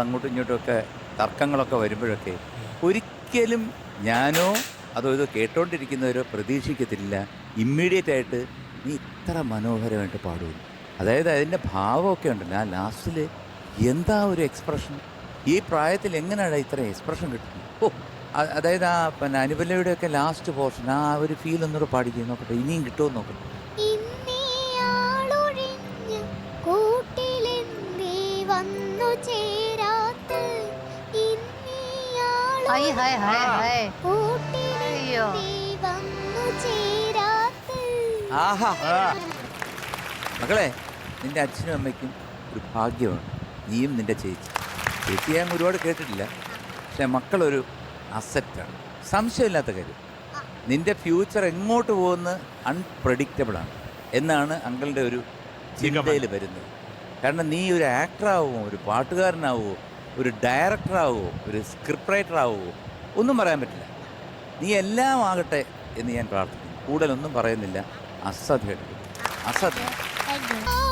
അങ്ങോട്ടും ഇങ്ങോട്ടുമൊക്കെ തർക്കങ്ങളൊക്കെ വരുമ്പോഴൊക്കെ ഒരിക്കലും ഞാനോ അതോ ഇത് കേട്ടോണ്ടിരിക്കുന്നവരോ പ്രതീക്ഷിക്കത്തില്ല. ഇമ്മീഡിയറ്റ് ആയിട്ട് നീ ഇത്ര മനോഹരമായിട്ട് പാടുന്നു. അതായത് അതിന്റെ ഭാവമൊക്കെ ഉണ്ടല്ലോ ആ ലാസ്റ്റിൽ എന്താ ഒരു എക്സ്പ്രഷൻ ഈ പ്രായത്തിൽ എങ്ങനെയാണ് ഇത്ര എക്സ്പ്രഷൻ കിട്ടുന്നത്? ഓ അതായത് ആ പിന്നെ അനുപല്ലയുടെയൊക്കെ ലാസ്റ്റ് പോർഷൻ ആ ഒരു ഫീൽ ഒന്നുകൂടെ പാടിക്കുക നോക്കട്ടെ. ഇനിയും കിട്ടുമോ നോക്കട്ടെ. വന്നു ചേരാത്ത ഹായ് ഹായ് ഹായ് ഹായ് അയ്യോ. ആഹാ മകളെ നിന്റെ അച്ഛനും അമ്മയ്ക്കും ഒരു ഭാഗ്യമാണ്. നീയും നിന്റെ ചേച്ചി. ചേച്ചി ഞാൻ ഒരുപാട് കേട്ടിട്ടില്ല. പക്ഷെ മക്കളൊരു അസറ്റാണ് സംശയമില്ലാത്ത കാര്യം. നിന്റെ ഫ്യൂച്ചർ എങ്ങോട്ട് പോകുന്ന അൺപ്രഡിക്റ്റബിൾ ആണ്. എന്നാണ് അങ്കിളുടെ ഒരു ചിന്തയിൽ വരുന്നത്. കാരണം നീ ഒരു ആക്ടറാവുമോ ഒരു പാട്ടുകാരനാവുമോ ഒരു ഡയറക്ടറാവുമോ ഒരു സ്ക്രിപ്റ്റ് റൈറ്റർ ആവുമോ ഒന്നും പറയാൻ പറ്റില്ല. നീ എല്ലാം ആകട്ടെ എന്ന് ഞാൻ പ്രാർത്ഥിക്കുന്നു. കൂടുതലൊന്നും പറയുന്നില്ല. അസാധ്യമായിട്ട് അസാധ്യം